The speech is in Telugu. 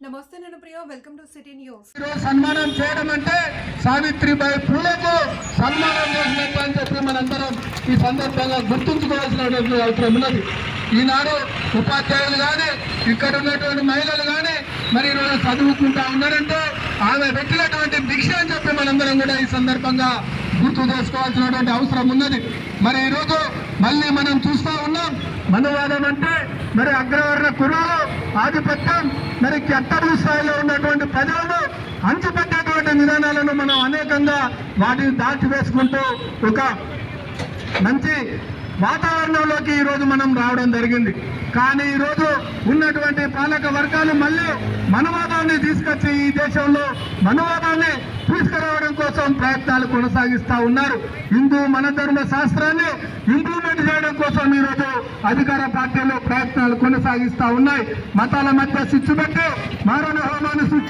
నమస్తే నేను Priyo welcome to city news ఈరోజు సన్మానం చేయడం అంటే సావిత్రిబాయి పూలకు సన్మానం చేసినట్టు అని చెప్పి మనందరం ఈ సందర్భంగా గుర్తుంచుకోవాల్సినటువంటి అవసరం ఉన్నది. ఈనాడు ఉపాధ్యాయులు కానీ ఇక్కడ ఉన్నటువంటి మహిళలు కానీ మరి ఈరోజు చదువుకుంటా ఉన్నారంటే ఆమె పెట్టినటువంటి భిక్ష అని చెప్పి మనందరం కూడా ఈ సందర్భంగా గుర్తు చేసుకోవాల్సినటువంటి అవసరం ఉన్నది. మరి ఈరోజు మళ్ళీ మనం చూస్తా ఉన్నాం. మనవాదం అంటే మరి అగ్రవర్ణ కురులు ఆధిపత్యం మరి కెట్టడి స్థాయిలో ఉన్నటువంటి ప్రజలను అంచిపెట్టేటువంటి విధానాలను మనం అనేకంగా వాటిని దాచివేసుకుంటూ ఒక మంచి వాతావరణంలోకి ఈరోజు మనం రావడం జరిగింది. కానీ ఈరోజు ఉన్నటువంటి పాలక వర్గాలు మళ్ళీ మనవాదాన్ని తీసుకొచ్చి ఈ దేశంలో మనవాదాన్ని తీసుకురావడం కోసం ప్రయత్నాలు కొనసాగిస్తూ ఉన్నారు. హిందూ మన ధర్మ శాస్త్రాన్ని ఇంప్లిమెంట్ చేయడం కోసం ఈరోజు అధికార పార్టీలు ప్రయత్నాలు కొనసాగిస్తా ఉన్నాయి. మతాల మధ్య చిచ్చుపెట్టి మారణ హోమాన్ని సృష్టి